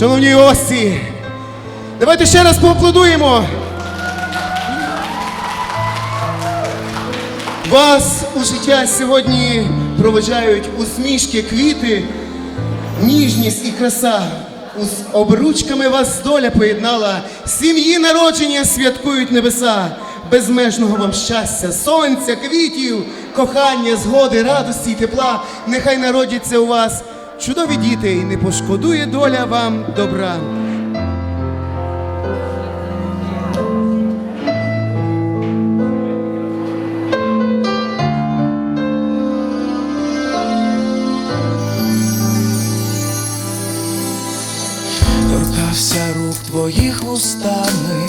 Шановні гості, давайте ще раз поаплодуємо. Вас у життя сьогодні проведжають усмішки, квіти, ніжність і краса. З обручками вас доля поєднала, сім'ї народження святкують небеса, безмежного вам щастя, сонця, квітів, кохання, згоди, радості й тепла. Нехай народяться у вас чудові діти, і не пошкодує доля вам добра. Торкався рук твоїх вустами,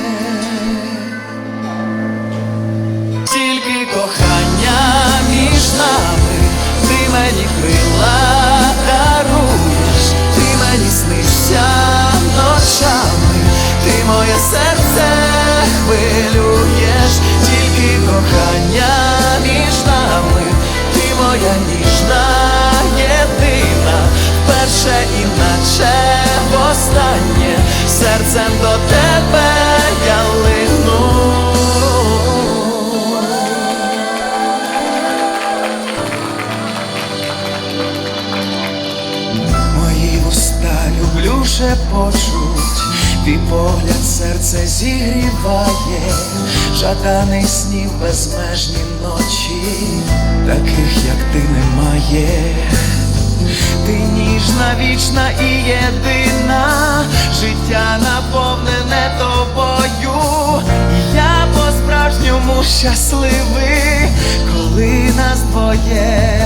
Крила даруєш, ти мені снишся ночами, ти моє серце хвилюєш, тільки кохання між нами, ти моя ніжна єдина, вперше іначе востаннє, серцем до тебе вітром почуть, твій погляд серце зігріває, жаданий снів безмежні ночі, таких, як ти немає, ти ніжна, вічна і єдина, життя наповнене тобою, і я по-справжньому щасливий, коли нас двоє.